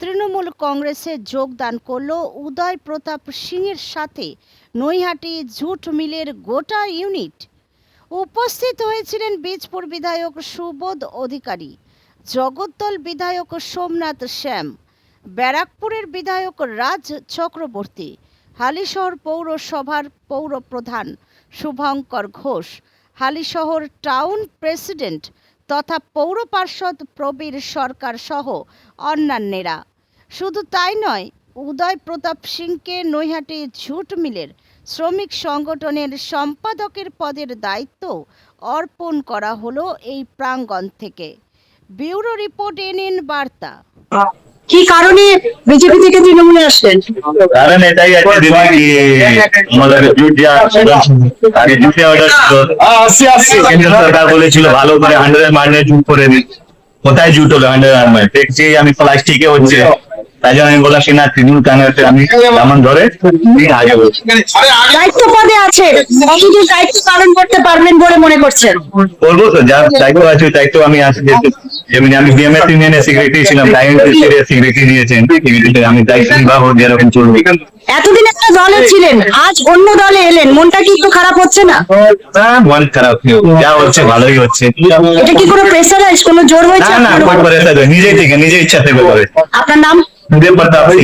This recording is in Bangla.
তৃণমূল কংগ্রেসে যোগদান করল উদয় প্রতাপ সিংয়ের সাথে। নৈহাটি জুট মিলের গোটা ইউনিট। উপস্থিত হয়েছিলেন বীজপুর বিধায়ক সুবোধ অধিকারী, জগদ্দল বিধায়ক সোমনাথ শ্যাম, ব্যারাকপুরের বিধায়ক রাজ চক্রবর্তী, হালিশহর পৌরসভার পৌর প্রধান শুভঙ্কর ঘোষ, হালিশহর টাউন প্রেসিডেন্ট তথা পৌর পার্ষদ প্রবীর সরকার সহ অন্যান্যেরা। শুধু তাই নয় উদয় প্রতাপ সিংকে নৈহাটি ঝুট মিলের শ্রমিক সংগঠনের সম্পাদকের পদের দায়িত্ব অর্পণ করা হলো এই প্রাঙ্গণ থেকে। ব্যুরো রিপোর্ট এনএন বার্তা। কি কারণে বিজেপি থেকে তৃণমূলে আসলেন? কারণ এটাই আছে দিদি কি আমাদের জুট যা আগে জুটে অর্ডার ছিল। কেন্দ্র সরকার বলেছিল ভালো করে হান্ড্রেড মাইনে জুট করে দিই কোথায় জুট হলো হান্ড্রেড মাইনে দেখছি আমি প্লাস্টিকে হচ্ছে। তাই জন্য আমি বললাম কি না তৃণমূল কংগ্রেসে আমি ধরে আগে বলছি দায়িত্ব পদে আছে। দায়িত্ব পালন করতে পারবেন বলে মনে করছেন। বলব তো দায়িত্ব আছে দায়িত্ব আমি যেহেতু যেমনি আমি বিএমএস ইউনিয়নের সেক্রেটারি ছিলাম সেক্রেটারি এমনিতে আমি দায়িত্ব নির্বাহ যেরকম চলবে এতদিন একটা দলে ছিলেন আজ অন্য দলে এলেন মনটা কি একটু খারাপ হচ্ছে না? মন খারাপ যা হচ্ছে ভালোই হচ্ছে। এটা কি কোনো প্রেসারাইজ কোনো জোর হয়েছে না না নিজেই থেকে নিজে ইচ্ছা থেকে করে। আপনার নাম? Dia pertama